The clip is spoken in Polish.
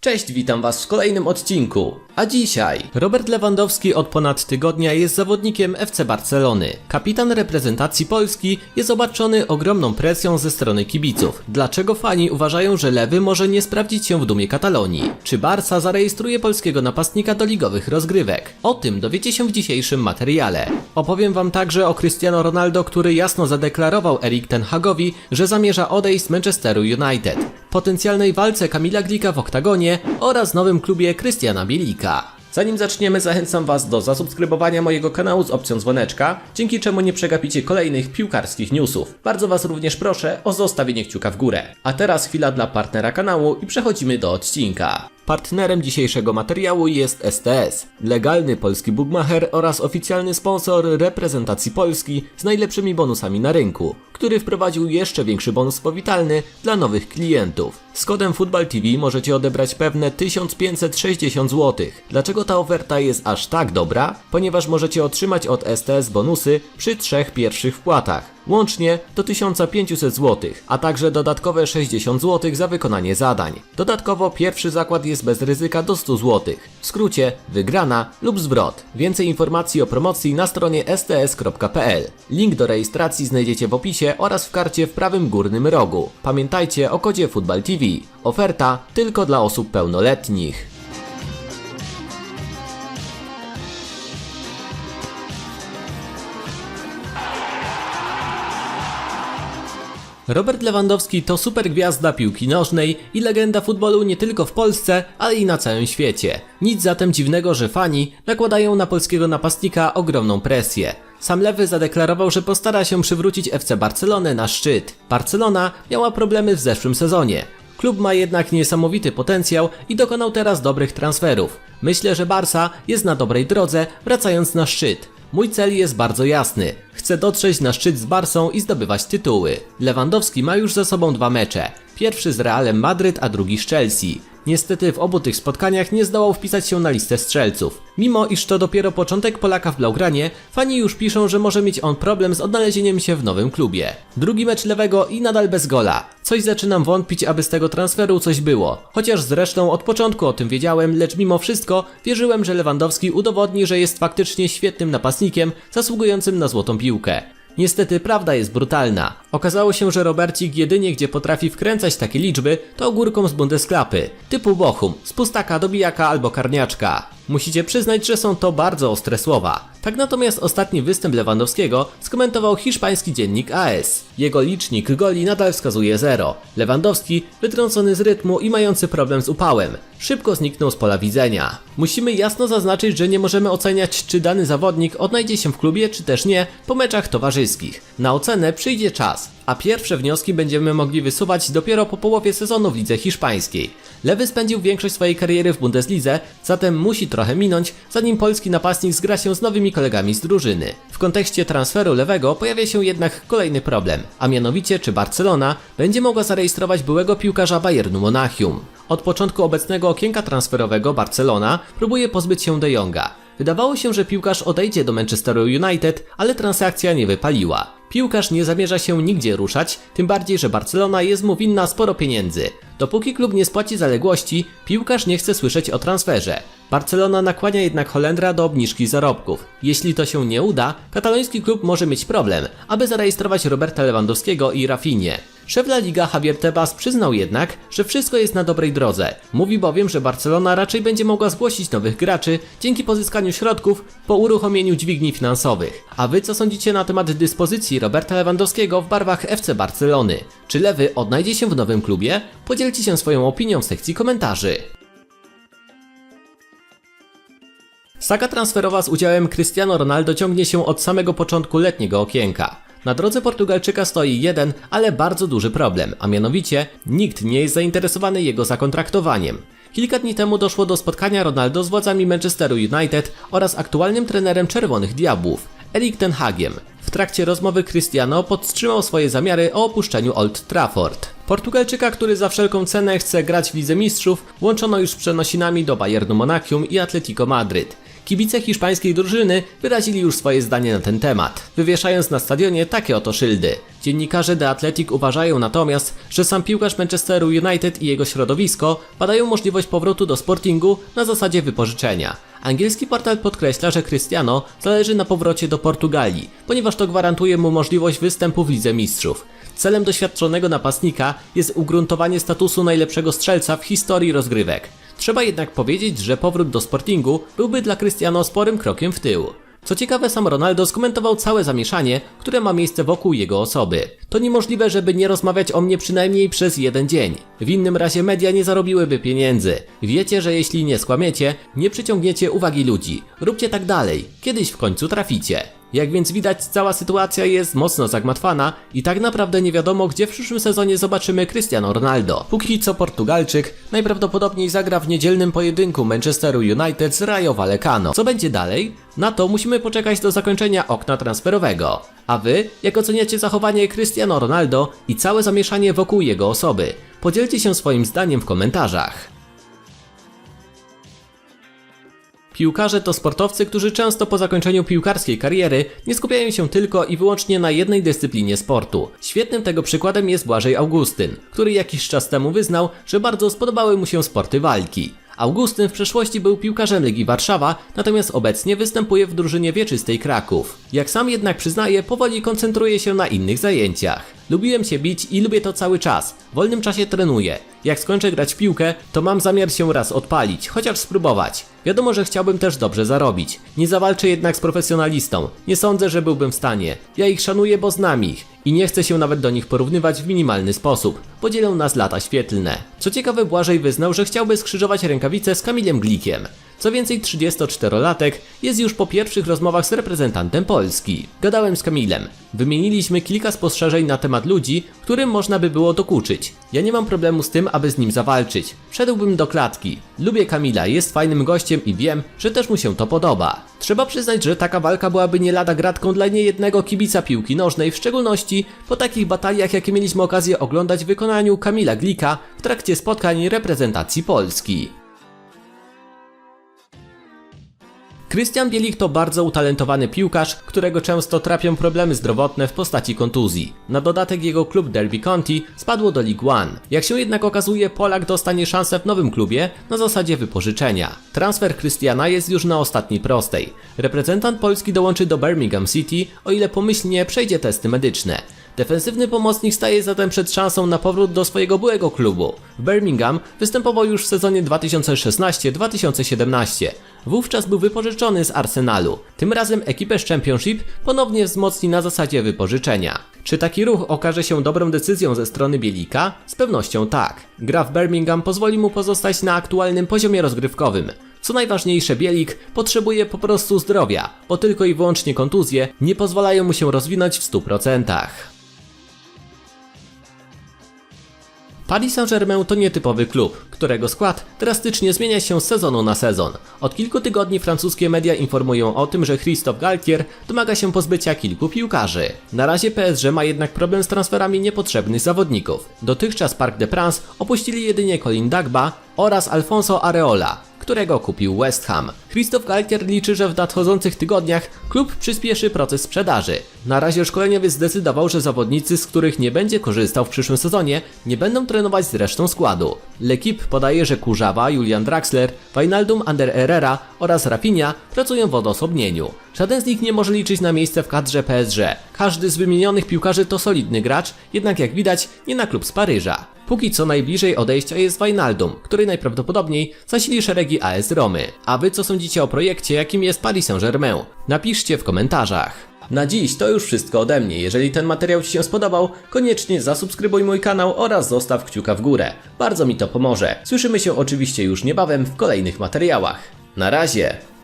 Cześć, witam Was w kolejnym odcinku. A dzisiaj Robert Lewandowski od ponad tygodnia jest zawodnikiem FC Barcelony. Kapitan reprezentacji Polski jest obarczony ogromną presją ze strony kibiców. Dlaczego fani uważają, że Lewy może nie sprawdzić się w dumie Katalonii? Czy Barca zarejestruje polskiego napastnika do ligowych rozgrywek? O tym dowiecie się w dzisiejszym materiale. Opowiem Wam także o Cristiano Ronaldo, który jasno zadeklarował Erik Ten Hagowi, że zamierza odejść z Manchesteru United. Potencjalnej walce Kamila Glika w oktagonie oraz nowym klubie Krystiana Bielika. Zanim zaczniemy, zachęcam Was do zasubskrybowania mojego kanału z opcją dzwoneczka, dzięki czemu nie przegapicie kolejnych piłkarskich newsów. Bardzo Was również proszę o zostawienie kciuka w górę. A teraz chwila dla partnera kanału i przechodzimy do odcinka. Partnerem dzisiejszego materiału jest STS, legalny polski bookmacher oraz oficjalny sponsor reprezentacji Polski z najlepszymi bonusami na rynku, który wprowadził jeszcze większy bonus powitalny dla nowych klientów. Z kodem FootballTV możecie odebrać pewne 1560 zł. Dlaczego ta oferta jest aż tak dobra? Ponieważ możecie otrzymać od STS bonusy przy trzech pierwszych wpłatach. Łącznie do 1500 zł, a także dodatkowe 60 zł za wykonanie zadań. Dodatkowo pierwszy zakład jest bez ryzyka do 100 zł. W skrócie wygrana lub zwrot. Więcej informacji o promocji na stronie sts.pl. Link do rejestracji znajdziecie w opisie oraz w karcie w prawym górnym rogu. Pamiętajcie o kodzie Football TV. Oferta tylko dla osób pełnoletnich. Robert Lewandowski to super gwiazda piłki nożnej i legenda futbolu nie tylko w Polsce, ale i na całym świecie. Nic zatem dziwnego, że fani nakładają na polskiego napastnika ogromną presję. Sam Lewy zadeklarował, że postara się przywrócić FC Barcelonę na szczyt. Barcelona miała problemy w zeszłym sezonie. Klub ma jednak niesamowity potencjał i dokonał teraz dobrych transferów. Myślę, że Barca jest na dobrej drodze, wracając na szczyt. Mój cel jest bardzo jasny. Chcę dotrzeć na szczyt z Barsą i zdobywać tytuły. Lewandowski ma już za sobą dwa mecze. Pierwszy z Realem Madryt, a drugi z Chelsea. Niestety w obu tych spotkaniach nie zdołał wpisać się na listę strzelców. Mimo iż to dopiero początek Polaka w Blaugranie, fani już piszą, że może mieć on problem z odnalezieniem się w nowym klubie. Drugi mecz lewego i nadal bez gola. Coś zaczynam wątpić, aby z tego transferu coś było. Chociaż zresztą od początku o tym wiedziałem, lecz mimo wszystko wierzyłem, że Lewandowski udowodni, że jest faktycznie świetnym napastnikiem, zasługującym na złotą piłkę. Niestety prawda jest brutalna. Okazało się, że Robercik jedynie gdzie potrafi wkręcać takie liczby, to ogórką z Bundesklapy, typu Bochum, z pustaka do bijaka albo karniaczka. Musicie przyznać, że są to bardzo ostre słowa. Tak natomiast ostatni występ Lewandowskiego skomentował hiszpański dziennik AS. Jego licznik goli nadal wskazuje 0. Lewandowski wytrącony z rytmu i mający problem z upałem. Szybko zniknął z pola widzenia. Musimy jasno zaznaczyć, że nie możemy oceniać, czy dany zawodnik odnajdzie się w klubie, czy też nie, po meczach towarzyskich. Na ocenę przyjdzie czas, a pierwsze wnioski będziemy mogli wysuwać dopiero po połowie sezonu w lidze hiszpańskiej. Lewy spędził większość swojej kariery w Bundeslidze, zatem musi trochę minąć, zanim polski napastnik zgra się z nowymi kolegami z drużyny. W kontekście transferu lewego pojawia się jednak kolejny problem, a mianowicie czy Barcelona będzie mogła zarejestrować byłego piłkarza Bayernu Monachium. Od początku obecnego okienka transferowego Barcelona próbuje pozbyć się De Jonga. Wydawało się, że piłkarz odejdzie do Manchesteru United, ale transakcja nie wypaliła. Piłkarz nie zamierza się nigdzie ruszać, tym bardziej, że Barcelona jest mu winna sporo pieniędzy. Dopóki klub nie spłaci zaległości, piłkarz nie chce słyszeć o transferze. Barcelona nakłania jednak Holendra do obniżki zarobków. Jeśli to się nie uda, kataloński klub może mieć problem, aby zarejestrować Roberta Lewandowskiego i Rafinie. Szef La Liga Javier Tebas przyznał jednak, że wszystko jest na dobrej drodze. Mówi bowiem, że Barcelona raczej będzie mogła zgłosić nowych graczy dzięki pozyskaniu środków po uruchomieniu dźwigni finansowych. A wy co sądzicie na temat dyspozycji Roberta Lewandowskiego w barwach FC Barcelony? Czy Lewy odnajdzie się w nowym klubie? Podzielcie się swoją opinią w sekcji komentarzy. Saga transferowa z udziałem Cristiano Ronaldo ciągnie się od samego początku letniego okienka. Na drodze Portugalczyka stoi jeden, ale bardzo duży problem, a mianowicie nikt nie jest zainteresowany jego zakontraktowaniem. Kilka dni temu doszło do spotkania Ronaldo z władzami Manchesteru United oraz aktualnym trenerem Czerwonych Diabłów, Erik Ten Hagiem. W trakcie rozmowy Cristiano podtrzymał swoje zamiary o opuszczeniu Old Trafford. Portugalczyka, który za wszelką cenę chce grać w Lidze Mistrzów, łączono już z przenosinami do Bayernu Monachium i Atletico Madryt. Kibice hiszpańskiej drużyny wyrazili już swoje zdanie na ten temat, wywieszając na stadionie takie oto szyldy. Dziennikarze The Athletic uważają natomiast, że sam piłkarz Manchesteru United i jego środowisko badają możliwość powrotu do Sportingu na zasadzie wypożyczenia. Angielski portal podkreśla, że Cristiano zależy na powrocie do Portugalii, ponieważ to gwarantuje mu możliwość występu w Lidze Mistrzów. Celem doświadczonego napastnika jest ugruntowanie statusu najlepszego strzelca w historii rozgrywek. Trzeba jednak powiedzieć, że powrót do Sportingu byłby dla Cristiano sporym krokiem w tył. Co ciekawe, sam Ronaldo skomentował całe zamieszanie, które ma miejsce wokół jego osoby. To niemożliwe, żeby nie rozmawiać o mnie przynajmniej przez jeden dzień. W innym razie media nie zarobiłyby pieniędzy. Wiecie, że jeśli nie skłamiecie, nie przyciągniecie uwagi ludzi. Róbcie tak dalej. Kiedyś w końcu traficie. Jak więc widać, cała sytuacja jest mocno zagmatwana i tak naprawdę nie wiadomo, gdzie w przyszłym sezonie zobaczymy Cristiano Ronaldo. Póki co Portugalczyk najprawdopodobniej zagra w niedzielnym pojedynku Manchesteru United z Rayo Vallecano. Co będzie dalej? Na to musimy poczekać do zakończenia okna transferowego. A wy, jak oceniacie zachowanie Cristiano Ronaldo i całe zamieszanie wokół jego osoby? Podzielcie się swoim zdaniem w komentarzach. Piłkarze to sportowcy, którzy często po zakończeniu piłkarskiej kariery nie skupiają się tylko i wyłącznie na jednej dyscyplinie sportu. Świetnym tego przykładem jest Błażej Augustyn, który jakiś czas temu wyznał, że bardzo spodobały mu się sporty walki. Augustyn w przeszłości był piłkarzem Legii Warszawa, natomiast obecnie występuje w drużynie wieczystej Kraków. Jak sam jednak przyznaje, powoli koncentruje się na innych zajęciach. Lubiłem się bić i lubię to cały czas. W wolnym czasie trenuję. Jak skończę grać piłkę, to mam zamiar się raz odpalić, chociaż spróbować. Wiadomo, że chciałbym też dobrze zarobić. Nie zawalczę jednak z profesjonalistą. Nie sądzę, że byłbym w stanie. Ja ich szanuję, bo znam ich. I nie chcę się nawet do nich porównywać w minimalny sposób. Podzielą nas lata świetlne. Co ciekawe, Błażej wyznał, że chciałby skrzyżować rękawice z Kamilem Glikiem. Co więcej, 34-latek jest już po pierwszych rozmowach z reprezentantem Polski. Gadałem z Kamilem. Wymieniliśmy kilka spostrzeżeń na temat ludzi, którym można by było dokuczyć. Ja nie mam problemu z tym, aby z nim zawalczyć. Wszedłbym do klatki. Lubię Kamila, jest fajnym gościem i wiem, że też mu się to podoba. Trzeba przyznać, że taka walka byłaby nie lada gratką dla niejednego kibica piłki nożnej, w szczególności po takich bataliach, jakie mieliśmy okazję oglądać w wykonaniu Kamila Glika w trakcie spotkań reprezentacji Polski. Krystian Bielik to bardzo utalentowany piłkarz, którego często trapią problemy zdrowotne w postaci kontuzji. Na dodatek jego klub Derby County spadło do League One. Jak się jednak okazuje, Polak dostanie szansę w nowym klubie na zasadzie wypożyczenia. Transfer Krystiana jest już na ostatniej prostej. Reprezentant Polski dołączy do Birmingham City, o ile pomyślnie przejdzie testy medyczne. Defensywny pomocnik staje zatem przed szansą na powrót do swojego byłego klubu. W Birmingham występował już w sezonie 2016-2017. Wówczas był wypożyczony z Arsenalu. Tym razem ekipę z Championship ponownie wzmocni na zasadzie wypożyczenia. Czy taki ruch okaże się dobrą decyzją ze strony Bielika? Z pewnością tak. Gra w Birmingham pozwoli mu pozostać na aktualnym poziomie rozgrywkowym. Co najważniejsze, Bielik potrzebuje po prostu zdrowia, bo tylko i wyłącznie kontuzje nie pozwalają mu się rozwinąć w 100%. Paris Saint-Germain to nietypowy klub, którego skład drastycznie zmienia się z sezonu na sezon. Od kilku tygodni francuskie media informują o tym, że Christophe Galtier domaga się pozbycia kilku piłkarzy. Na razie PSG ma jednak problem z transferami niepotrzebnych zawodników. Dotychczas Parc des Princes opuścili jedynie Colin Dagba oraz Alfonso Areola, którego kupił West Ham. Christophe Galtier liczy, że w nadchodzących tygodniach klub przyspieszy proces sprzedaży. Na razie szkoleniowiec zdecydował, że zawodnicy, z których nie będzie korzystał w przyszłym sezonie, nie będą trenować z resztą składu. L'Equipe podaje, że Kurzawa, Julian Draxler, Wijnaldum, Ander Herrera oraz Rafinha pracują w odosobnieniu. Żaden z nich nie może liczyć na miejsce w kadrze PSG. Każdy z wymienionych piłkarzy to solidny gracz, jednak jak widać nie na klub z Paryża. Póki co najbliżej odejścia jest Wijnaldum, który najprawdopodobniej zasili szeregi AS Romy. A wy co sądzicie o projekcie, jakim jest Paris Saint-Germain? Napiszcie w komentarzach. Na dziś to już wszystko ode mnie. Jeżeli ten materiał Ci się spodobał, koniecznie zasubskrybuj mój kanał oraz zostaw kciuka w górę. Bardzo mi to pomoże. Słyszymy się oczywiście już niebawem w kolejnych materiałach. Na razie!